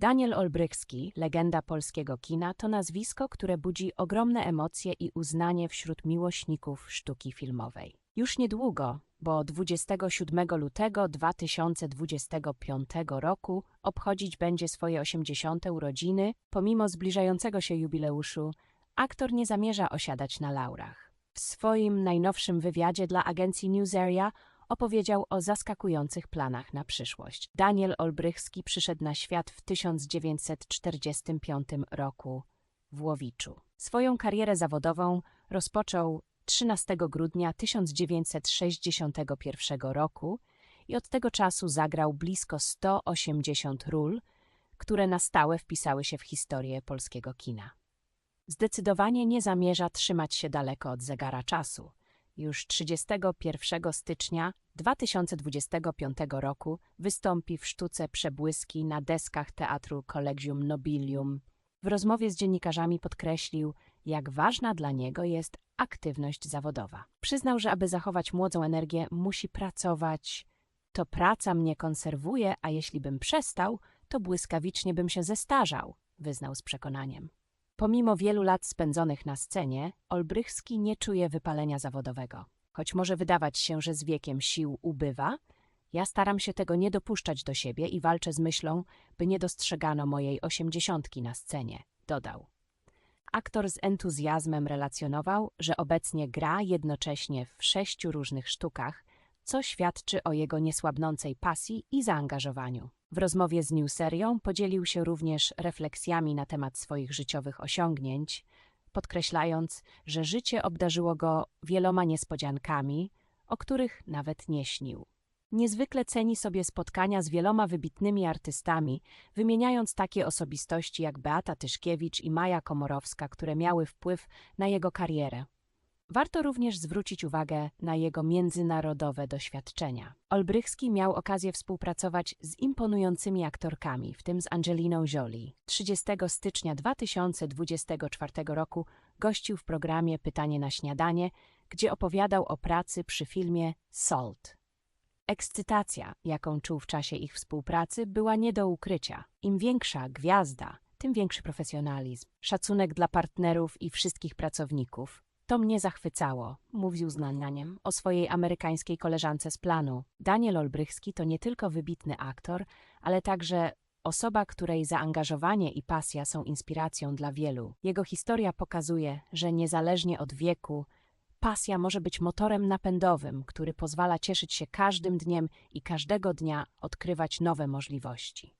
Daniel Olbrychski, legenda polskiego kina, to nazwisko, które budzi ogromne emocje i uznanie wśród miłośników sztuki filmowej. Już niedługo, bo 27 lutego 2025 roku obchodzić będzie swoje 80. urodziny, pomimo zbliżającego się jubileuszu, aktor nie zamierza osiadać na laurach. W swoim najnowszym wywiadzie dla agencji Newsarea opowiedział o zaskakujących planach na przyszłość. Daniel Olbrychski przyszedł na świat w 1945 roku w Łowiczu. Swoją karierę zawodową rozpoczął 13 grudnia 1961 roku i od tego czasu zagrał blisko 180 ról, które na stałe wpisały się w historię polskiego kina. Zdecydowanie nie zamierza trzymać się daleko od zegara czasu. Już 31 stycznia 2025 roku wystąpi w sztuce Przebłyski na deskach Teatru Collegium Nobilium. W rozmowie z dziennikarzami podkreślił, jak ważna dla niego jest aktywność zawodowa. Przyznał, że aby zachować młodą energię, musi pracować. To praca mnie konserwuje, a jeśli bym przestał, to błyskawicznie bym się zestarzał, wyznał z przekonaniem. Pomimo wielu lat spędzonych na scenie, Olbrychski nie czuje wypalenia zawodowego. Choć może wydawać się, że z wiekiem sił ubywa, ja staram się tego nie dopuszczać do siebie i walczę z myślą, by nie dostrzegano mojej osiemdziesiątki na scenie, dodał. Aktor z entuzjazmem relacjonował, że obecnie gra jednocześnie w sześciu różnych sztukach, co świadczy o jego niesłabnącej pasji i zaangażowaniu. W rozmowie z Newserią podzielił się również refleksjami na temat swoich życiowych osiągnięć, podkreślając, że życie obdarzyło go wieloma niespodziankami, o których nawet nie śnił. Niezwykle ceni sobie spotkania z wieloma wybitnymi artystami, wymieniając takie osobistości jak Beata Tyszkiewicz i Maja Komorowska, które miały wpływ na jego karierę. Warto również zwrócić uwagę na jego międzynarodowe doświadczenia. Olbrychski miał okazję współpracować z imponującymi aktorkami, w tym z Angeliną Jolie. 30 stycznia 2024 roku gościł w programie Pytanie na śniadanie, gdzie opowiadał o pracy przy filmie Salt. Ekscytacja, jaką czuł w czasie ich współpracy, była nie do ukrycia. Im większa gwiazda, tym większy profesjonalizm, szacunek dla partnerów i wszystkich pracowników. To mnie zachwycało, mówił z nadaniem o swojej amerykańskiej koleżance z planu. Daniel Olbrychski to nie tylko wybitny aktor, ale także osoba, której zaangażowanie i pasja są inspiracją dla wielu. Jego historia pokazuje, że niezależnie od wieku, pasja może być motorem napędowym, który pozwala cieszyć się każdym dniem i każdego dnia odkrywać nowe możliwości.